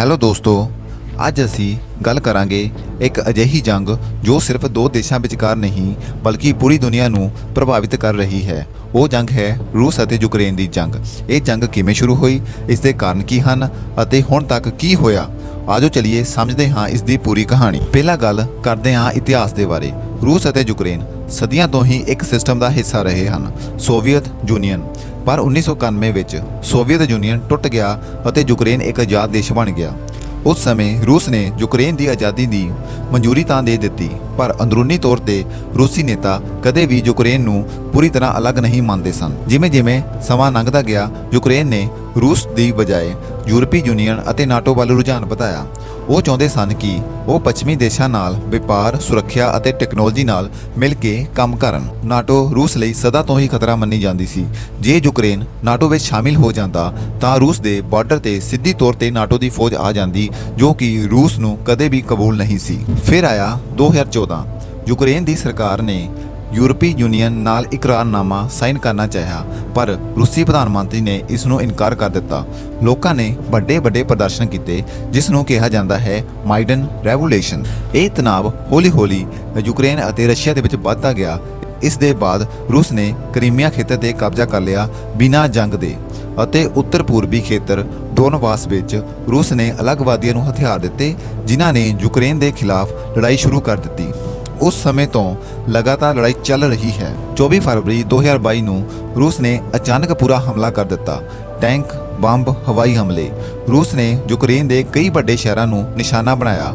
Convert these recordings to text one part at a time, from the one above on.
Hello ਦੋਸਤੋ, ਅੱਜ ਅਸੀਂ ਗੱਲ ਕਰਾਂਗੇ ਇੱਕ ਅਜਿਹੀ ਜੰਗ ਜੋ ਸਿਰਫ ਦੋ ਦੇਸ਼ਾਂ ਵਿਚਕਾਰ ਨਹੀਂ, ਬਲਕਿ ਪੂਰੀ ਦੁਨੀਆ ਨੂੰ ਪ੍ਰਭਾਵਿਤ ਕਰ ਰਹੀ ਹੈ। ਉਹ ਜੰਗ ਹੈ ਰੂਸ ਅਤੇ ਯੂਕਰੇਨ ਦੀ ਜੰਗ। ਇਹ ਜੰਗ ਕਿਵੇਂ ਸ਼ੁਰੂ ਹੋਈ, ਇਸ ਦੇ ਕਾਰਨ ਕੀ ਹਨ ਅਤੇ ਹੁਣ ਤੱਕ ਕੀ ਹੋਇਆ? ਆਜੋ ਚਲਿਏ ਸਮਝਦੇ ਹਾਂ ਇਸ ਦੀ ਪੂਰੀ ਕਹਾਣੀ। ਪਹਿਲਾ ਗੱਲ ਕਰਦੇ ਹਾਂ ਇਤਿਹਾਸ ਦੇ ਬਾਰੇ। ਰੂਸ ਅਤੇ ਯੂਕਰੇਨ ਸਦੀਆਂ ਤੋਂ ਹੀ ਇੱਕ ਸਿਸਟਮ ਦਾ ਹਿੱਸਾ ਰਹੇ ਹਨ। Soviet Union. ਪਰ 1991 ਵਿੱਚ ਸੋਵੀਅਤ ਯੂਨੀਅਨ ਟੁੱਟ ਗਿਆ ਅਤੇ ਯੂਕਰੇਨ ਇੱਕ ਆਜ਼ਾਦ ਦੇਸ਼ ਬਣ ਗਿਆ। ਉਸ ਸਮੇਂ ਰੂਸ ਨੇ ਯੂਕਰੇਨ ਦੀ ਆਜ਼ਾਦੀ ਦੀ ਮਨਜ਼ੂਰੀ ਤਾਂ ਦੇ ਦਿੱਤੀ, ਪਰ ਅੰਦਰੂਨੀ ਤੌਰ ਤੇ ਰੂਸੀ ਨੇਤਾ ਕਦੇ ਵੀ ਯੂਕਰੇਨ ਨੂੰ ਪੂਰੀ ਤਰ੍ਹਾਂ ਅਲੱਗ ਨਹੀਂ ਮੰਨਦੇ ਸਨ। ਜਿਵੇਂ-ਜਿਵੇਂ ਸਮਾਂ ਲੰਘਦਾ ਗਿਆ, ਯੂਕਰੇਨ ਨੇ ਰੂਸ ਦੀ ਬਜਾਏ ਯੂਰਪੀ ਯੂਨੀਅਨ ਅਤੇ ਨਾਟੋ ਵੱਲ ਰੁਝਾਨ ਵਧਾਇਆ। ਉਹ ਚਾਹੁੰਦੇ ਸਨ ਕਿ ਉਹ ਪੱਛਮੀ ਦੇਸ਼ਾਂ ਨਾਲ ਵਪਾਰ, ਸੁਰੱਖਿਆ ਅਤੇ ਟੈਕਨੋਲੋਜੀ ਨਾਲ ਮਿਲ ਕੇ ਕੰਮ ਕਰਨ। ਨਾਟੋ ਰੂਸ ਲਈ ਸਦਾ ਤੋਂ ਹੀ ਖਤਰਾ ਮੰਨੀ ਜਾਂਦੀ ਸੀ। ਜੇ ਯੂਕਰੇਨ ਨਾਟੋ ਵਿੱਚ ਸ਼ਾਮਿਲ ਹੋ ਜਾਂਦਾ, ਤਾਂ ਰੂਸ ਦੇ ਬਾਰਡਰ ਤੇ ਸਿੱਧੀ ਤੌਰ ਤੇ ਨਾਟੋ ਦੀ ਫੌਜ ਆ ਜਾਂਦੀ, ਜੋ ਕਿ ਰੂਸ ਨੂੰ ਕਦੇ ਵੀ ਕਬੂਲ ਨਹੀਂ ਸੀ। ਫਿਰ ਆਇਆ 2014 ਯੂਕਰੇਨ ਦੀ ਸਰਕਾਰ ਨੇ ਯੂਰਪੀ ਯੂਨੀਅਨ ਨਾਲ ਇਕਰਾਰਨਾਮਾ ਸਾਈਨ ਕਰਨਾ ਚਾਹਿਆ, ਪਰ ਰੂਸੀ ਪ੍ਰਧਾਨ ਮੰਤਰੀ ਨੇ ਇਸ ਨੂੰ ਇਨਕਾਰ ਕਰ ਦਿੱਤਾ। ਲੋਕਾਂ ਨੇ ਵੱਡੇ ਵੱਡੇ ਪ੍ਰਦਰਸ਼ਨ ਕੀਤੇ, ਜਿਸ ਨੂੰ ਕਿਹਾ ਜਾਂਦਾ ਹੈ ਮਾਈਡਨ ਰੈਵੋਲੂਸ਼ਨ। ਇਹ ਤਣਾਅ ਹੌਲੀ-ਹੌਲੀ ਯੂਕਰੇਨ ਅਤੇ ਰਸ਼ੀਆ ਦੇ ਵਿੱਚ ਵੱਧਦਾ ਗਿਆ। ਇਸ ਦੇ ਬਾਅਦ ਰੂਸ ਨੇ ਕ੍ਰੀਮੀਆ ਖੇਤਰ ਤੇ ਕਬਜ਼ਾ ਕਰ ਲਿਆ ਬਿਨਾਂ ਜੰਗ ਦੇ ਅਤੇ ਉੱਤਰ ਪੂਰਬੀ ਖੇਤਰ ਡੋਨਬਾਸ ਵਿੱਚ ਰੂਸ ਨੇ ਅਲੱਗਵਾਦੀਆਂ ਨੂੰ ਹਥਿਆਰ ਦਿੱਤੇ, ਜਿਨ੍ਹਾਂ ਨੇ ਯੂਕਰੇਨ ਦੇ ਖਿਲਾਫ ਲੜਾਈ ਸ਼ੁਰੂ ਕਰ ਦਿੱਤੀ। ਉਸ ਸਮੇਂ ਤੋਂ ਲਗਾਤਾਰ ਲੜਾਈ ਚੱਲ ਰਹੀ ਹੈ। 24 ਫਰਵਰੀ 2022 ਨੂੰ ਰੂਸ ਨੇ ਅਚਾਨਕ ਪੂਰਾ ਹਮਲਾ ਕਰ ਦਿੱਤਾ। ਟੈਂਕ, ਬੰਬ, ਹਵਾਈ ਹਮਲੇ। ਰੂਸ ਨੇ ਯੂਕਰੇਨ ਦੇ ਕਈ ਵੱਡੇ ਸ਼ਹਿਰਾਂ ਨੂੰ ਨਿਸ਼ਾਨਾ ਬਣਾਇਆ।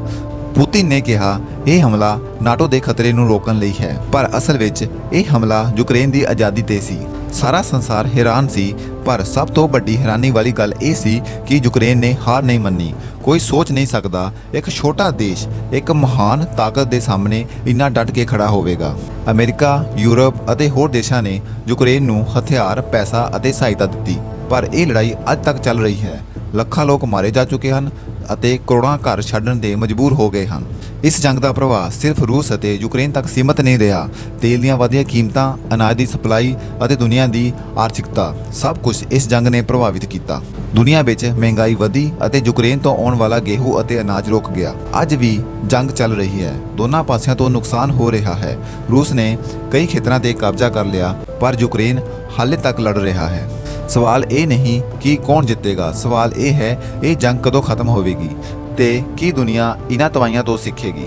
ਪੁਤਿਨ ਨੇ ਕਿਹਾ, ਇਹ ਹਮਲਾ ਨਾਟੋ ਦੇ ਖਤਰੇ ਨੂੰ ਰੋਕਣ ਲਈ ਹੈ। ਪਰ ਅਸਲ ਵਿੱਚ ਇਹ ਹਮਲਾ ਯੂਕਰੇਨ ਦੀ ਆਜ਼ਾਦੀ ਤੇ ਸੀ। ਸਾਰਾ ਸੰਸਾਰ ਹੈਰਾਨ ਸੀ ਪਰ ਸਭ ਤੋਂ ਵੱਡੀ ਹੈਰਾਨੀ ਵਾਲੀ ਗੱਲ ਇਹ ਸੀ ਕਿ ਯੂਕਰੇਨ ਨੇ ਹਾਰ ਨਹੀਂ ਮੰਨੀ। ਕੋਈ ਸੋਚ ਨਹੀਂ ਸਕਦਾ, ਇੱਕ ਛੋਟਾ ਦੇਸ਼, ਇੱਕ ਮਹਾਨ ਤਾਕਤ ਦੇ ਸਾਹਮਣੇ ਇੰਨਾ ਡਟ ਕੇ ਖੜਾ ਹੋਵੇਗਾ। ਅਮਰੀਕਾ, ਯੂਰਪ ਅਤੇ ਹੋਰ ਦੇਸ਼ਾਂ ਨੇ ਯੂਕਰੇਨ ਨੂੰ ਹਥਿਆਰ, ਪੈਸਾ ਅਤੇ ਸਹਾਇਤਾ ਦਿੱਤੀ, ਪਰ ਇਹ ਲੜਾਈ ਅੱਜ ਤੱਕ ਚੱਲ ਰਹੀ ਹੈ। ਲੱਖਾਂ ਲੋਕ ਮਾਰੇ ਜਾ ਚੁੱਕੇ ਹਨ ਅਤੇ ਕਰੋੜਾਂ ਘਰ ਛੱਡਣ ਦੇ ਮਜਬੂਰ ਹੋ ਗਏ ਹਨ। ਇਸ ਜੰਗ ਦਾ ਪ੍ਰਭਾਵ ਸਿਰਫ ਰੂਸ ਅਤੇ ਯੂਕਰੇਨ ਤੱਕ ਸੀਮਤ ਨਹੀਂ ਰਿਹਾ। ਤੇਲ ਦੀਆਂ ਵਧੀਆਂ ਕੀਮਤਾਂ, ਅਨਾਜ ਦੀ ਸਪਲਾਈ ਅਤੇ ਦੁਨੀਆ ਦੀ ਆਰਥਿਕਤਾ ਸਭ ਕੁਝ ਇਸ ਜੰਗ ਨੇ ਪ੍ਰਭਾਵਿਤ ਕੀਤਾ। ਦੁਨੀਆ ਵਿੱਚ ਮਹਿੰਗਾਈ ਵਧੀ ਅਤੇ ਯੂਕਰੇਨ ਤੋਂ ਆਉਣ ਵਾਲਾ ਗੇਹੂ ਅਤੇ ਅਨਾਜ ਰੁਕ ਗਿਆ। ਅੱਜ ਵੀ ਜੰਗ ਚੱਲ ਰਹੀ ਹੈ। ਦੋਨਾਂ ਪਾਸਿਆਂ ਤੋਂ ਨੁਕਸਾਨ ਹੋ ਰਿਹਾ ਹੈ। ਰੂਸ ਨੇ ਕਈ ਖੇਤਰਾਂ ਤੇ ਕਬਜ਼ਾ ਕਰ ਲਿਆ, ਪਰ ਯੂਕਰੇਨ ਹਾਲੇ ਤੱਕ ਲੜ ਰਿਹਾ ਹੈ। ਸਵਾਲ ਇਹ ਨਹੀਂ ਕਿ ਕੌਣ ਜਿੱਤੇਗਾ। ਸਵਾਲ ਇਹ ਹੈ, ਇਹ ਜੰਗ ਕਦੋਂ ਖਤਮ ਹੋਵੇਗੀ ਤੇ ਕੀ ਦੁਨੀਆ ਇਹਨਾਂ ਤਵਾਈਆਂ ਤੋਂ ਸਿੱਖੇਗੀ।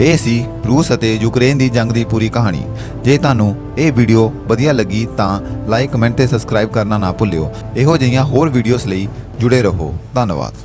ਇਹ ਸੀ ਰੂਸ ਅਤੇ ਯੂਕਰੇਨ ਦੀ ਜੰਗ ਦੀ ਪੂਰੀ ਕਹਾਣੀ। ਜੇ ਤੁਹਾਨੂੰ ਇਹ ਵੀਡੀਓ ਵਧੀਆ ਲੱਗੀ ਤਾਂ ਲਾਈਕ, ਕਮੈਂਟ ਤੇ ਸਬਸਕ੍ਰਾਈਬ ਕਰਨਾ ਨਾ ਭੁੱਲਿਓ। ਇਹੋ ਜਿਹੀਆਂ ਹੋਰ ਵੀਡੀਓਜ਼ ਲਈ ਜੁੜੇ ਰਹੋ। ਧੰਨਵਾਦ।